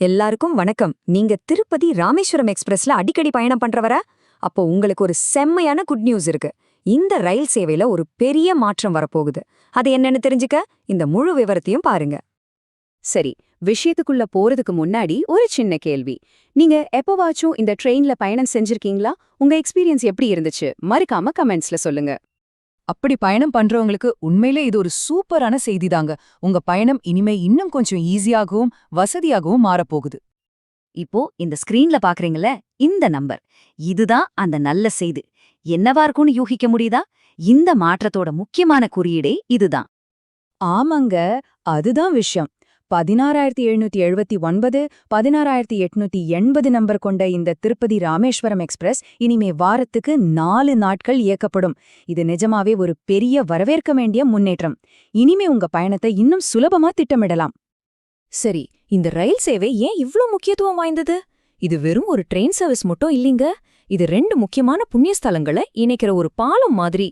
எல்லாருக்கும் வணக்கம். நீங்க திருப்பதி ராமேஸ்வரம் எக்ஸ்பிரஸ்ல அடிக்கடி பயணம் பண்றவர அப்போ உங்களுக்கு ஒரு செம்மையான குட் நியூஸ் இருக்கு. இந்த ரயில் சேவையில ஒரு பெரிய மாற்றம் வரப்போகுது. அது என்னன்னு தெரிஞ்சுக்க இந்த முழு விவரத்தையும் பாருங்க. சரி விஷயத்துக்குள்ள போறதுக்கு முன்னாடி ஒரு சின்ன கேள்வி. நீங்க எப்பவாச்சும் இந்த ட்ரெயின்ல பயணம் செஞ்சிருக்கீங்களா? உங்க எக்ஸ்பீரியன்ஸ் எப்படி இருந்துச்சு? மறக்காம கமெண்ட்ஸ்ல சொல்லுங்க. அப்படி பயணம் பண்றவங்களுக்கு உண்மையிலே இது ஒரு சூப்பரான செய்திதாங்க. உங்க பயணம் இனிமே இன்னும் கொஞ்சம் ஈஸியாகவும் வசதியாகவும் மாறப்போகுது. இப்போ இந்த ஸ்கிரீன்ல பாக்குறீங்கள இந்த நம்பர். இதுதான் அந்த நல்ல செய்தி. என்னவா இருக்கும்னு யூகிக்க முடியுதா? இந்த மாற்றத்தோட முக்கியமான குறியீடே இதுதான். ஆமாங்க அதுதான் விஷயம். பதினாறாயிரத்தி எழுநூத்தி எழுபத்தி ஒன்பது பதினாறாயிரத்தி எட்நூத்தி எண்பது நம்பர் கொண்ட இந்த திருப்பதி ராமேஸ்வரம் எக்ஸ்பிரஸ் இனிமே வாரத்துக்கு நாலு நாட்கள் இயக்கப்படும். இது நிஜமாவே ஒரு பெரிய வரவேற்க வேண்டிய முன்னேற்றம். இனிமே உங்க பயணத்தை இன்னும் சுலபமா திட்டமிடலாம். சரி இந்த ரயில் சேவை ஏன் இவ்ளோ முக்கியத்துவம் வாய்ந்தது? இது வெறும் ஒரு ட்ரெயின் சர்வீஸ் மட்டும் இல்லீங்க. இது ரெண்டு முக்கியமான புண்ணியஸ்தலங்களை இணைக்கிற ஒரு பாலம் மாதிரி.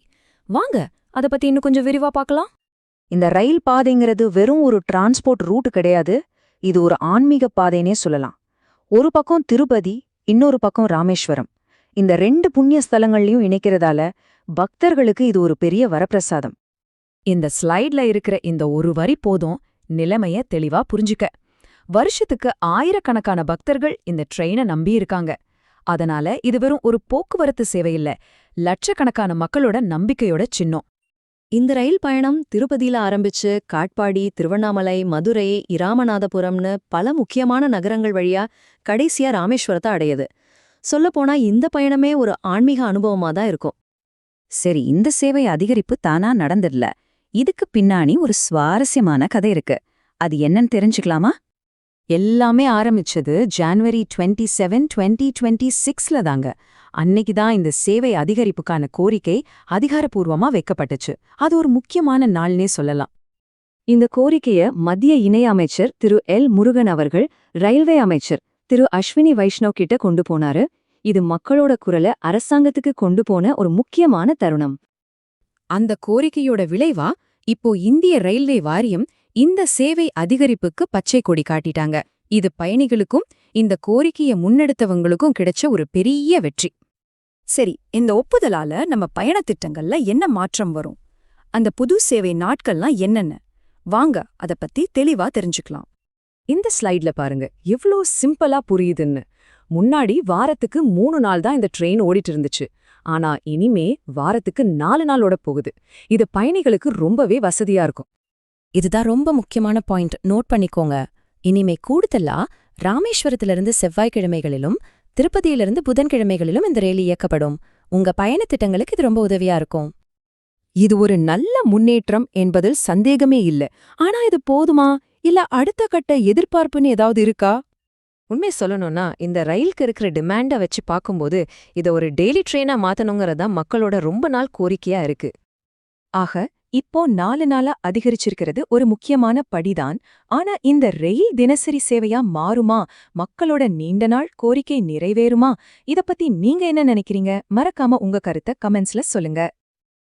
வாங்க அத பத்தி இன்னும் கொஞ்சம் விரிவா பார்க்கலாம். இந்த ரயில் பாதைங்கிறது வெறும் ஒரு டிரான்ஸ்போர்ட் ரூட் கிடையாது. இது ஒரு ஆன்மீக பாதைனே சொல்லலாம். ஒரு பக்கம் திருப்பதி இன்னொரு பக்கம் ராமேஸ்வரம். இந்த ரெண்டு புண்ணிய ஸ்தலங்கள்லையும் இணைக்கிறதால பக்தர்களுக்கு இது ஒரு பெரிய வரப்பிரசாதம். இந்த ஸ்லைட்ல இருக்கிற இந்த ஒரு வரி போதும் நிலைமைய தெளிவா புரிஞ்சுக்க. வருஷத்துக்கு ஆயிரக்கணக்கான பக்தர்கள் இந்த ட்ரெயினை நம்பி இருக்காங்க. அதனால இது வெறும் ஒரு போக்குவரத்து சேவை இல்ல லட்சக்கணக்கான மக்களோட நம்பிக்கையோட சின்னம். இந்த ரயில் பயணம் திருப்பதியில ஆரம்பிச்சு காட்பாடி திருவண்ணாமலை மதுரை இராமநாதபுரம்னு பல முக்கியமான நகரங்கள் வழியா கடைசியா ராமேஸ்வரத்தை அடையுது. சொல்லப்போனா இந்த பயணமே ஒரு ஆன்மீக அனுபவமா தான் இருக்கும். சரி இந்த சேவை அதிகரிப்பு தானா நடந்துடல இதுக்கு பின்னாடி ஒரு சுவாரஸ்யமான கதை இருக்கு. அது என்னன்னு தெரிஞ்சுக்கலாமா? எல்லாமே ஆரம்பிச்சது January twenty seven twenty twenty சிக்ஸ்ல தாங்க. அன்னைக்கு தான் இந்த சேவை அதிகரிப்புக்கான கோரிக்கை அதிகாரப்பூர்வமா வைக்கப்பட்டுச்சு. அது ஒரு முக்கியமான நாள்னே சொல்லலாம். இந்த கோரிக்கைய மத்திய இணை அமைச்சர் திரு. எல். முருகன் அவர்கள் ரயில்வே அமைச்சர் திரு. அஸ்வினி வைஷ்ணவ் கிட்ட கொண்டு போனாரு. இது மக்களோட குரலை அரசாங்கத்துக்கு கொண்டு போன ஒரு முக்கியமான தருணம். அந்த கோரிக்கையோட விளைவா இப்போ இந்திய ரயில்வே வாரியம் இந்த சேவை அதிகரிப்புக்கு பச்சை கொடி காட்டிட்டாங்க. இது பயணிகளுக்கும் இந்த கோரிக்கையை முன்னெடுத்தவங்களுக்கும் கிடைச்ச ஒரு பெரிய வெற்றி. சரி இந்த ஒப்புதலால நம்ம பயணத் திட்டங்கள்ல என்ன மாற்றம் வரும்? அந்த புது சேவை நாட்கள்லாம் என்னென்ன? வாங்க அத பத்தி தெளிவா தெரிஞ்சுக்கலாம். இந்த ஸ்லைட்ல பாருங்க எவ்ளோ சிம்பிளா புரியுதுன்னு. முன்னாடி வாரத்துக்கு மூணு நாள் தான் இந்த ட்ரெயின் ஓடிட்டு இருந்துச்சு. ஆனா இனிமே வாரத்துக்கு நாலு நாளோட போகுது. இது பயணிகளுக்கு ரொம்பவே வசதியா இருக்கும். இதுதான் ரொம்ப முக்கியமான பாயிண்ட் நோட் பண்ணிக்கோங்க. இனிமே கூடுதலா ராமேஸ்வரத்திலிருந்து செவ்வாய்க்கிழமைகளிலும் திருப்பதியிலிருந்து புதன்கிழமைகளிலும் இந்த ரயில் இயக்கப்படும். உங்க பயணத் திட்டங்களுக்கு இது ரொம்ப உதவியா இருக்கும். இது ஒரு நல்ல முன்னேற்றம் என்பதில் சந்தேகமே இல்ல. ஆனா இது போதுமா? இல்ல அடுத்த கட்ட எதிர்பார்ப்புன்னு ஏதாவது இருக்கா? உண்மை சொல்லணும்னா இந்த ரயிலுக்கு இருக்கிற டிமாண்ட வச்சு பார்க்கும்போது இத ஒரு டெய்லி ட்ரெயினா மாத்தணுங்கிறதா மக்களோட ரொம்ப நாள் கோரிக்கையா இருக்கு. ஆக இப்போ நாலு நாளா அதிகரிச்சிருக்கிறது ஒரு முக்கியமான படிதான். ஆனா இந்த ரயில் தினசரி சேவையா மாறுமா? மக்களோட நீண்ட நாள் கோரிக்கை நிறைவேறுமா? இத பத்தி நீங்க என்ன நினைக்கிறீங்க? மறக்காம உங்க கருத்தை கமெண்ட்ஸ்ல சொல்லுங்க.